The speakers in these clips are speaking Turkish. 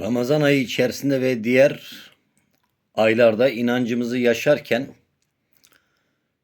Ramazan ayı içerisinde ve diğer aylarda inancımızı yaşarken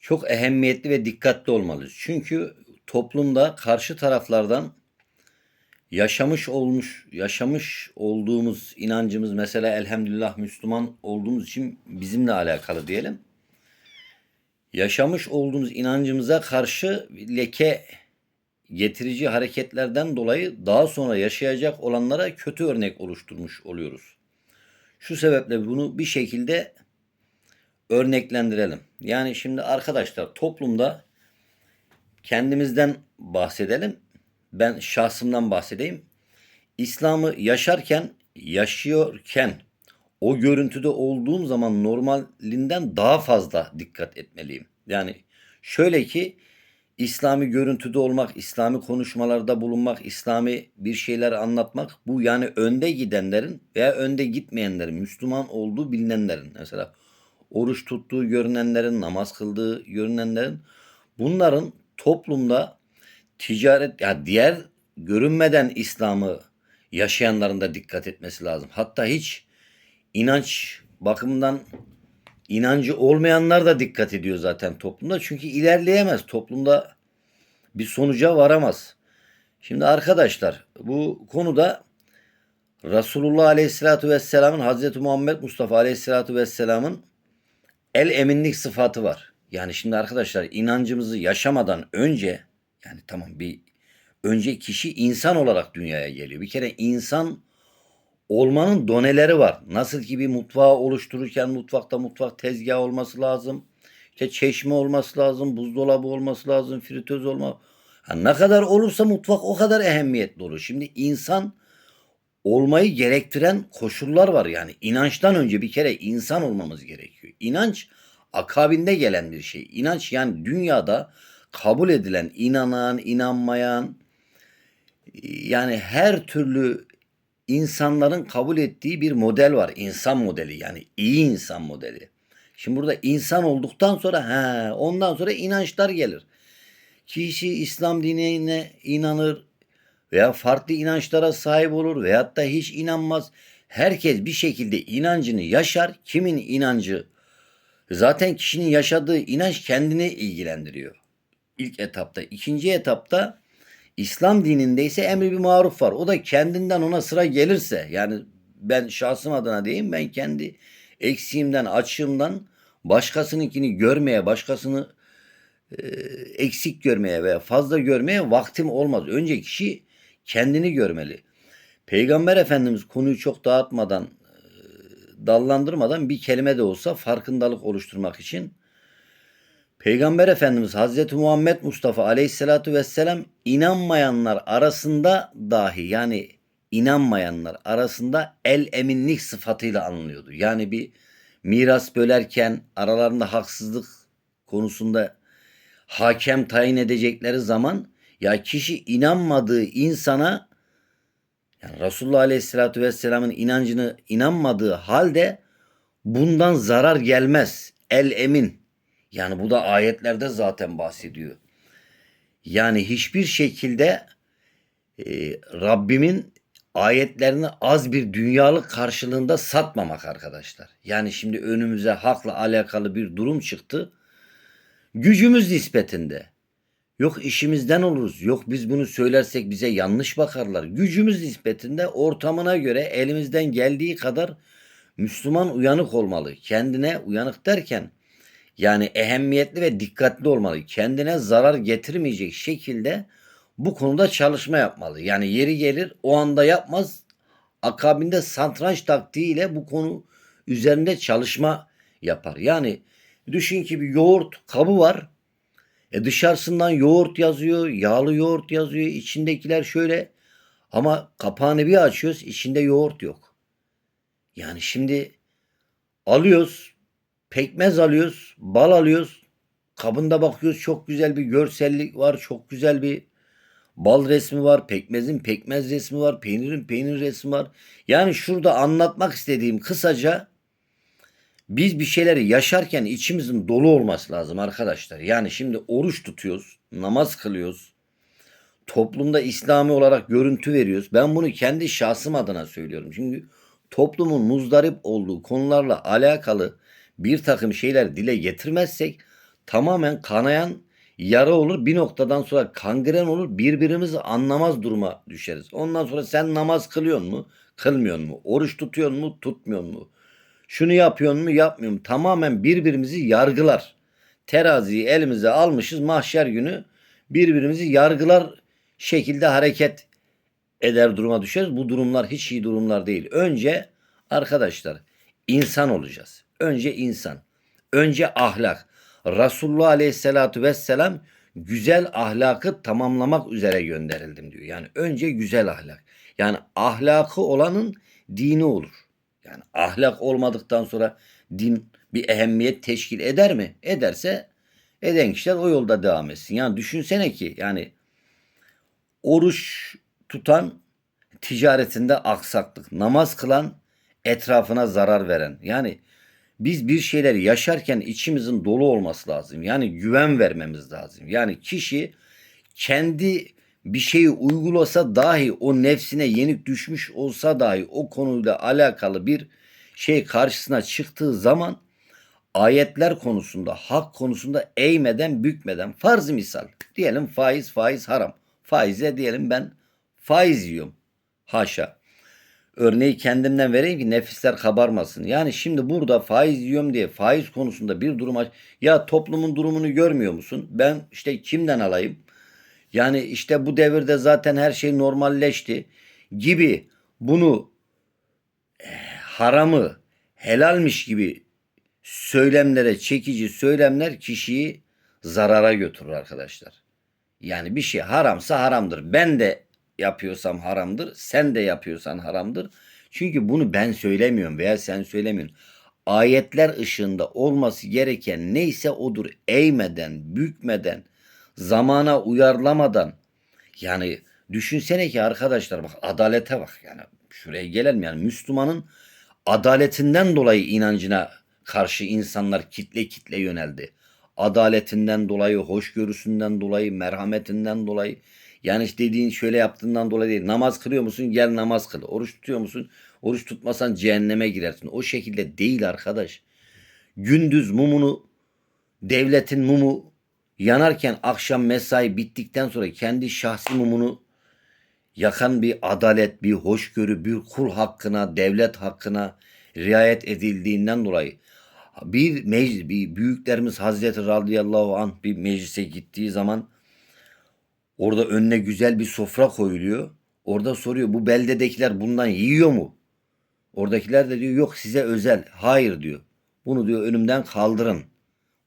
çok ehemmiyetli ve dikkatli olmalıyız. Çünkü toplumda karşı taraflardan yaşamış olmuş yaşamış olduğumuz inancımız mesela elhamdülillah Müslüman olduğumuz için bizimle alakalı diyelim. Yaşamış olduğumuz inancımıza karşı leke getirici hareketlerden dolayı daha sonra yaşayacak olanlara kötü örnek oluşturmuş oluyoruz. Şu sebeple bunu bir şekilde örneklendirelim. Yani şimdi arkadaşlar toplumda kendimizden bahsedelim. Ben şahsımdan bahsedeyim. İslam'ı yaşarken, yaşıyorken o görüntüde olduğum zaman normalinden daha fazla dikkat etmeliyim. Yani şöyle ki İslami görüntüde olmak, İslami konuşmalarda bulunmak, İslami bir şeyler anlatmak bu yani önde gidenlerin veya önde gitmeyenlerin, Müslüman olduğu bilinenlerin mesela oruç tuttuğu görünenlerin, namaz kıldığı görünenlerin bunların toplumda ticaret ya diğer görünmeden İslam'ı yaşayanların da dikkat etmesi lazım. Hatta hiç inanç bakımından inancı olmayanlar da dikkat ediyor zaten toplumda. Çünkü ilerleyemez. Toplumda bir sonuca varamaz. Şimdi arkadaşlar bu konuda Resulullah Aleyhisselatü Vesselam'ın Hazreti Muhammed Mustafa Aleyhisselatü Vesselam'ın el eminlik sıfatı var. Yani şimdi arkadaşlar inancımızı yaşamadan önce yani tamam bir önce kişi insan olarak dünyaya geliyor. Bir kere insan olmanın doneleri var. Nasıl ki bir mutfağı oluştururken mutfakta mutfak tezgahı olması lazım. İşte çeşme olması lazım, buzdolabı olması lazım, fritöz olma. Ha, ne kadar olursa mutfak o kadar ehemmiyetli olur. Şimdi insan olmayı gerektiren koşullar var yani. inançtan önce bir kere insan olmamız gerekiyor. İnanç akabinde gelen bir şey. İnanç yani dünyada kabul edilen, inanan, inanmayan yani her türlü insanların kabul ettiği bir model var. İnsan modeli yani iyi insan modeli. Şimdi burada insan olduktan sonra he, ondan sonra inançlar gelir. Kişi İslam dinine inanır veya farklı inançlara sahip olur veyahut da hiç inanmaz. Herkes bir şekilde inancını yaşar. Kimin inancı zaten kişinin yaşadığı inanç kendini ilgilendiriyor. İlk etapta. ikinci etapta İslam dininde ise emri bir maruf var. O da kendinden ona sıra gelirse yani ben şahsım adına diyeyim ben kendi eksiğimden, açığımdan başkasınınkini görmeye, başkasını e, eksik görmeye veya fazla görmeye vaktim olmaz. Önce kişi kendini görmeli. Peygamber Efendimiz konuyu çok dağıtmadan, e, dallandırmadan bir kelime de olsa farkındalık oluşturmak için Peygamber Efendimiz Hazreti Muhammed Mustafa Aleyhisselatü Vesselam inanmayanlar arasında dahi yani inanmayanlar arasında el eminlik sıfatıyla anılıyordu. Yani bir miras bölerken aralarında haksızlık konusunda hakem tayin edecekleri zaman ya kişi inanmadığı insana yani Resulullah Aleyhisselatü Vesselam'ın inancını inanmadığı halde bundan zarar gelmez. El emin. Yani bu da ayetlerde zaten bahsediyor. Yani hiçbir şekilde e, Rabbimin ayetlerini az bir dünyalık karşılığında satmamak arkadaşlar. Yani şimdi önümüze hakla alakalı bir durum çıktı. Gücümüz nispetinde. Yok işimizden oluruz. Yok biz bunu söylersek bize yanlış bakarlar. Gücümüz nispetinde ortamına göre elimizden geldiği kadar Müslüman uyanık olmalı. Kendine uyanık derken yani ehemmiyetli ve dikkatli olmalı. Kendine zarar getirmeyecek şekilde bu konuda çalışma yapmalı. Yani yeri gelir o anda yapmaz. Akabinde satranç taktiğiyle bu konu üzerinde çalışma yapar. Yani düşün ki bir yoğurt kabı var. E dışarısından yoğurt yazıyor, yağlı yoğurt yazıyor. İçindekiler şöyle ama kapağını bir açıyoruz, içinde yoğurt yok. Yani şimdi alıyoruz, pekmez alıyoruz, bal alıyoruz. Kabında bakıyoruz çok güzel bir görsellik var, çok güzel bir bal resmi var, pekmezin pekmez resmi var, peynirin peynir resmi var. Yani şurada anlatmak istediğim kısaca biz bir şeyleri yaşarken içimizin dolu olması lazım arkadaşlar. Yani şimdi oruç tutuyoruz, namaz kılıyoruz, toplumda İslami olarak görüntü veriyoruz. Ben bunu kendi şahsım adına söylüyorum. Çünkü toplumun muzdarip olduğu konularla alakalı bir takım şeyler dile getirmezsek tamamen kanayan yara olur. Bir noktadan sonra kangren olur. Birbirimizi anlamaz duruma düşeriz. Ondan sonra sen namaz kılıyor mu? Kılmıyor mu? Oruç tutuyor mu? Tutmuyor mu? Şunu yapıyor mu? Yapmıyor mu? Tamamen birbirimizi yargılar. Teraziyi elimize almışız mahşer günü birbirimizi yargılar şekilde hareket eder duruma düşeriz. Bu durumlar hiç iyi durumlar değil. Önce arkadaşlar insan olacağız. Önce insan. Önce ahlak. Resulullah Aleyhisselatü Vesselam güzel ahlakı tamamlamak üzere gönderildim diyor. Yani önce güzel ahlak. Yani ahlakı olanın dini olur. Yani ahlak olmadıktan sonra din bir ehemmiyet teşkil eder mi? Ederse eden kişiler o yolda devam etsin. Yani düşünsene ki yani oruç tutan ticaretinde aksaklık, namaz kılan etrafına zarar veren. Yani biz bir şeyler yaşarken içimizin dolu olması lazım. Yani güven vermemiz lazım. Yani kişi kendi bir şeyi uygulasa dahi o nefsine yenik düşmüş olsa dahi o konuyla alakalı bir şey karşısına çıktığı zaman ayetler konusunda, hak konusunda eğmeden, bükmeden farz misal diyelim faiz faiz haram. Faize diyelim ben faiz yiyorum. Haşa. Örneği kendimden vereyim ki nefisler kabarmasın. Yani şimdi burada faiz yiyorum diye faiz konusunda bir durum aç. Ya toplumun durumunu görmüyor musun? Ben işte kimden alayım? Yani işte bu devirde zaten her şey normalleşti gibi bunu eh, haramı helalmiş gibi söylemlere çekici söylemler kişiyi zarara götürür arkadaşlar. Yani bir şey haramsa haramdır. Ben de yapıyorsam haramdır. Sen de yapıyorsan haramdır. Çünkü bunu ben söylemiyorum veya sen söylemiyorsun. Ayetler ışığında olması gereken neyse odur. Eğmeden, bükmeden, zamana uyarlamadan. Yani düşünsene ki arkadaşlar bak adalete bak. Yani şuraya gelelim yani Müslümanın adaletinden dolayı inancına karşı insanlar kitle kitle yöneldi. Adaletinden dolayı, hoşgörüsünden dolayı, merhametinden dolayı. Yani dediğin şöyle yaptığından dolayı değil. Namaz kılıyor musun? Gel namaz kıl. Oruç tutuyor musun? Oruç tutmasan cehenneme girersin. O şekilde değil arkadaş. Gündüz mumunu, devletin mumu yanarken akşam mesai bittikten sonra kendi şahsi mumunu yakan bir adalet, bir hoşgörü, bir kul hakkına, devlet hakkına riayet edildiğinden dolayı bir meclis, bir büyüklerimiz Hazreti radıyallahu anh bir meclise gittiği zaman orada önüne güzel bir sofra koyuluyor. Orada soruyor bu beldedekiler bundan yiyor mu? Oradakiler de diyor yok size özel. Hayır diyor. Bunu diyor önümden kaldırın.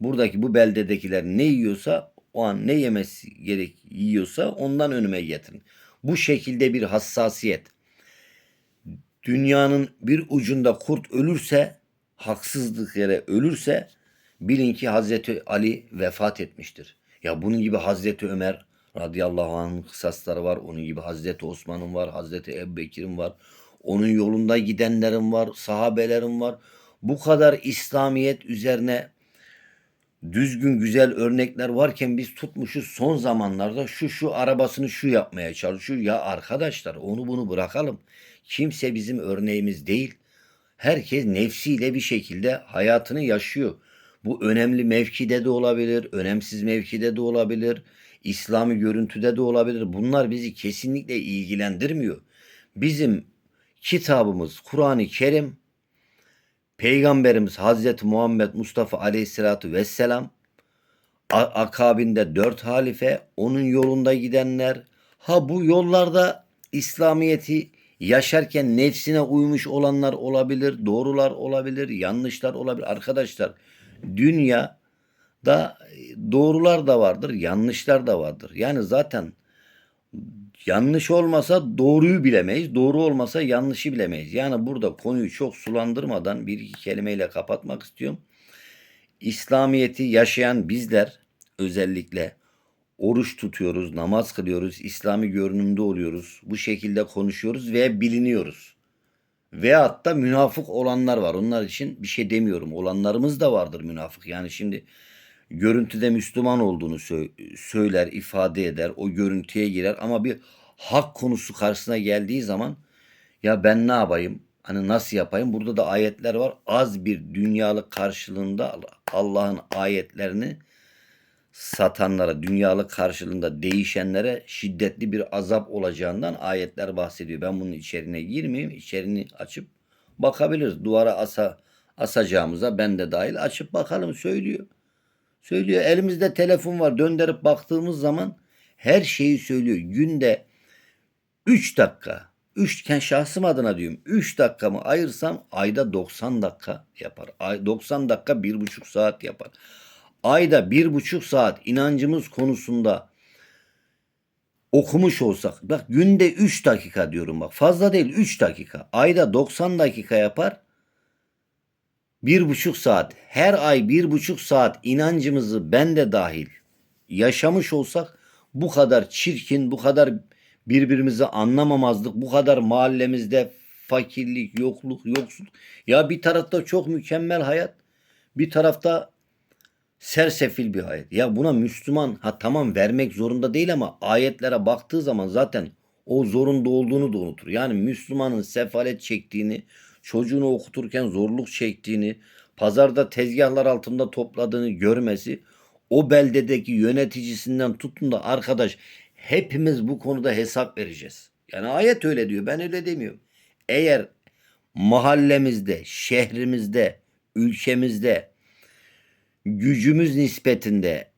Buradaki bu beldedekiler ne yiyorsa o an ne yemesi gerek yiyorsa ondan önüme getirin. Bu şekilde bir hassasiyet. Dünyanın bir ucunda kurt ölürse haksızlık yere ölürse bilin ki Hazreti Ali vefat etmiştir. Ya bunun gibi Hazreti Ömer radıyallahu anh'ın kısasları var. Onun gibi Hazreti Osman'ın var. Hazreti Ebu Bekir'in var. Onun yolunda gidenlerin var. Sahabelerin var. Bu kadar İslamiyet üzerine düzgün güzel örnekler varken biz tutmuşuz son zamanlarda şu şu arabasını şu yapmaya çalışıyor. Ya arkadaşlar onu bunu bırakalım. Kimse bizim örneğimiz değil. Herkes nefsiyle bir şekilde hayatını yaşıyor. Bu önemli mevkide de olabilir, önemsiz mevkide de olabilir, İslami görüntüde de olabilir. Bunlar bizi kesinlikle ilgilendirmiyor. Bizim kitabımız Kur'an-ı Kerim, Peygamberimiz Hazreti Muhammed Mustafa Aleyhisselatü Vesselam, akabinde dört halife, onun yolunda gidenler, ha bu yollarda İslamiyet'i yaşarken nefsine uymuş olanlar olabilir, doğrular olabilir, yanlışlar olabilir. Arkadaşlar dünya da doğrular da vardır, yanlışlar da vardır. Yani zaten yanlış olmasa doğruyu bilemeyiz, doğru olmasa yanlışı bilemeyiz. Yani burada konuyu çok sulandırmadan bir iki kelimeyle kapatmak istiyorum. İslamiyeti yaşayan bizler özellikle oruç tutuyoruz, namaz kılıyoruz, İslami görünümde oluyoruz. Bu şekilde konuşuyoruz ve biliniyoruz. Veyahut da münafık olanlar var. Onlar için bir şey demiyorum. Olanlarımız da vardır münafık. Yani şimdi görüntüde Müslüman olduğunu sö- söyler, ifade eder, o görüntüye girer ama bir hak konusu karşısına geldiği zaman ya ben ne yapayım? Hani nasıl yapayım? Burada da ayetler var. Az bir dünyalık karşılığında Allah'ın ayetlerini satanlara, dünyalık karşılığında değişenlere şiddetli bir azap olacağından ayetler bahsediyor. Ben bunun içeriğine girmeyeyim. İçeriğini açıp bakabiliriz. Duvara asa, asacağımıza ben de dahil açıp bakalım söylüyor. Söylüyor. Elimizde telefon var. Döndürüp baktığımız zaman her şeyi söylüyor. Günde 3 dakika. 3 iken şahsım adına diyorum. 3 dakikamı ayırsam ayda 90 dakika yapar. Ay 90 dakika 1,5 saat yapar. Ayda 1,5 saat inancımız konusunda okumuş olsak. Bak günde 3 dakika diyorum bak. Fazla değil 3 dakika. Ayda 90 dakika yapar. Bir buçuk saat, her ay bir buçuk saat inancımızı ben de dahil yaşamış olsak bu kadar çirkin, bu kadar birbirimizi anlamamazlık, bu kadar mahallemizde fakirlik, yokluk, yoksulluk. Ya bir tarafta çok mükemmel hayat, bir tarafta sersefil bir hayat. Ya buna Müslüman ha tamam vermek zorunda değil ama ayetlere baktığı zaman zaten o zorunda olduğunu da unutur. Yani Müslümanın sefalet çektiğini, çocuğunu okuturken zorluk çektiğini, pazarda tezgahlar altında topladığını görmesi, o beldedeki yöneticisinden tutun da arkadaş hepimiz bu konuda hesap vereceğiz. Yani ayet öyle diyor. Ben öyle demiyorum. Eğer mahallemizde, şehrimizde, ülkemizde gücümüz nispetinde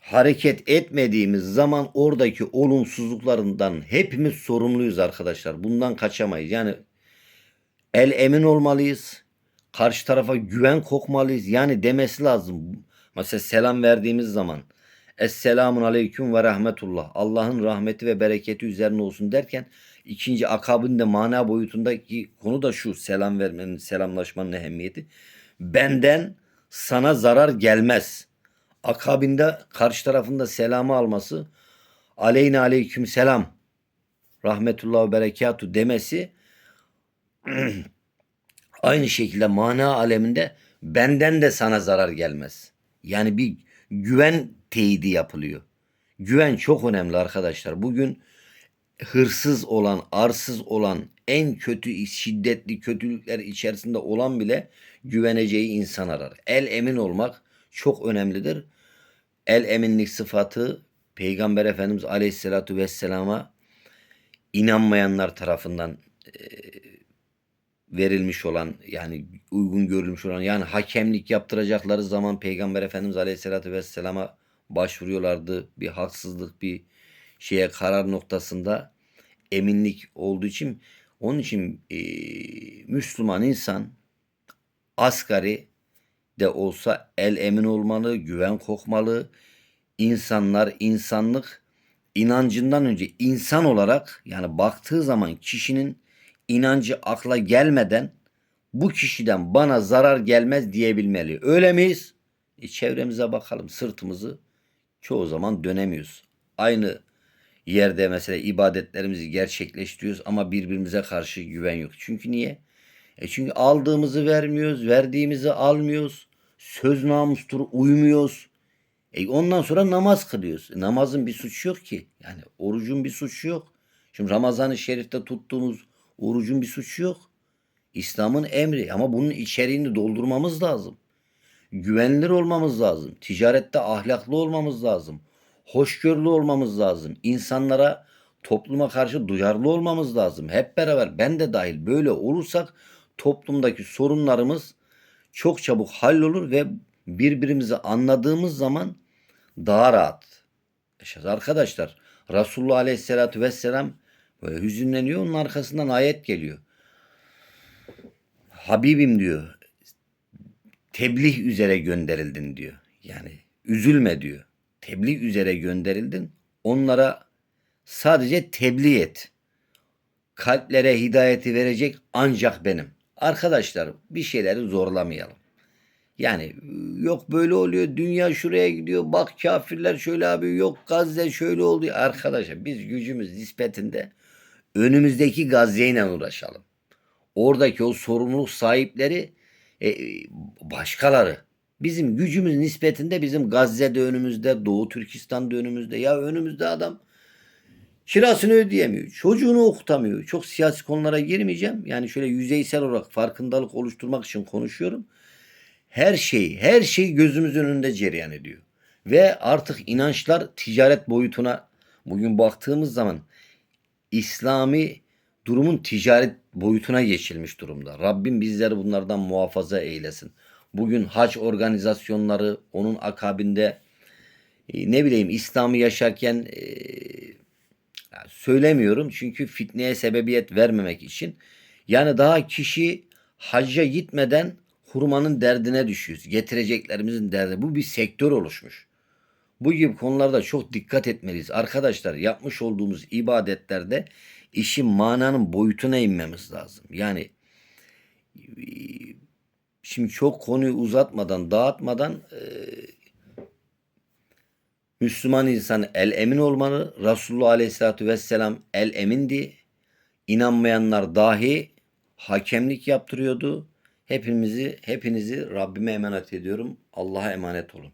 hareket etmediğimiz zaman oradaki olumsuzluklarından hepimiz sorumluyuz arkadaşlar. Bundan kaçamayız. Yani el emin olmalıyız. Karşı tarafa güven kokmalıyız. Yani demesi lazım. Mesela selam verdiğimiz zaman Esselamun aleyküm ve rahmetullah. Allah'ın rahmeti ve bereketi üzerine olsun derken ikinci akabinde mana boyutundaki konu da şu selam vermenin, selamlaşmanın ehemmiyeti. Benden sana zarar gelmez. Akabinde karşı tarafında selamı alması aleyhine aleyküm selam rahmetullah ve berekatu demesi aynı şekilde mana aleminde benden de sana zarar gelmez. Yani bir güven teyidi yapılıyor. Güven çok önemli arkadaşlar. Bugün hırsız olan, arsız olan, en kötü, şiddetli kötülükler içerisinde olan bile güveneceği insan arar. El emin olmak çok önemlidir. El eminlik sıfatı Peygamber Efendimiz Aleyhisselatü Vesselam'a inanmayanlar tarafından e, verilmiş olan yani uygun görülmüş olan yani hakemlik yaptıracakları zaman Peygamber Efendimiz Aleyhisselatü Vesselam'a başvuruyorlardı. Bir haksızlık bir şeye karar noktasında eminlik olduğu için onun için e, Müslüman insan asgari de olsa el emin olmalı, güven kokmalı. İnsanlar, insanlık inancından önce insan olarak yani baktığı zaman kişinin inancı akla gelmeden bu kişiden bana zarar gelmez diyebilmeli. Öyle miyiz? E, çevremize bakalım sırtımızı çoğu zaman dönemiyoruz. Aynı yerde mesela ibadetlerimizi gerçekleştiriyoruz ama birbirimize karşı güven yok. Çünkü niye? E çünkü aldığımızı vermiyoruz, verdiğimizi almıyoruz. Söz namustur uymuyoruz. E ondan sonra namaz kılıyoruz. E namazın bir suçu yok ki. Yani orucun bir suçu yok. Şimdi Ramazan-ı Şerif'te tuttuğumuz orucun bir suçu yok. İslam'ın emri ama bunun içeriğini doldurmamız lazım. Güvenilir olmamız lazım. Ticarette ahlaklı olmamız lazım. Hoşgörülü olmamız lazım. İnsanlara, topluma karşı duyarlı olmamız lazım. Hep beraber ben de dahil böyle olursak toplumdaki sorunlarımız çok çabuk hallolur ve birbirimizi anladığımız zaman daha rahat yaşarız. Arkadaşlar Resulullah Aleyhisselatü Vesselam böyle hüzünleniyor. Onun arkasından ayet geliyor. Habibim diyor tebliğ üzere gönderildin diyor. Yani üzülme diyor. Tebliğ üzere gönderildin. Onlara sadece tebliğ et. Kalplere hidayeti verecek ancak benim. Arkadaşlar bir şeyleri zorlamayalım. Yani yok böyle oluyor dünya şuraya gidiyor bak kafirler şöyle abi yok Gazze şöyle oluyor. Arkadaşlar biz gücümüz nispetinde önümüzdeki Gazze ile uğraşalım. Oradaki o sorumluluk sahipleri e, başkaları Bizim gücümüz nispetinde bizim Gazze'de önümüzde, Doğu Türkistan'da önümüzde. Ya önümüzde adam kirasını ödeyemiyor. Çocuğunu okutamıyor. Çok siyasi konulara girmeyeceğim. Yani şöyle yüzeysel olarak farkındalık oluşturmak için konuşuyorum. Her şey, her şey gözümüzün önünde cereyan ediyor. Ve artık inançlar ticaret boyutuna bugün baktığımız zaman İslami durumun ticaret boyutuna geçilmiş durumda. Rabbim bizleri bunlardan muhafaza eylesin. Bugün hac organizasyonları onun akabinde e, ne bileyim İslam'ı yaşarken e, ya söylemiyorum çünkü fitneye sebebiyet vermemek için. Yani daha kişi hacca gitmeden hurmanın derdine düşüyoruz. Getireceklerimizin derdi. Bu bir sektör oluşmuş. Bu gibi konularda çok dikkat etmeliyiz. Arkadaşlar yapmış olduğumuz ibadetlerde işin mananın boyutuna inmemiz lazım. Yani e, şimdi çok konuyu uzatmadan, dağıtmadan e, Müslüman insan el emin olmalı. Resulullah Aleyhisselatü Vesselam el emindi. İnanmayanlar dahi hakemlik yaptırıyordu. Hepimizi, hepinizi Rabbime emanet ediyorum. Allah'a emanet olun.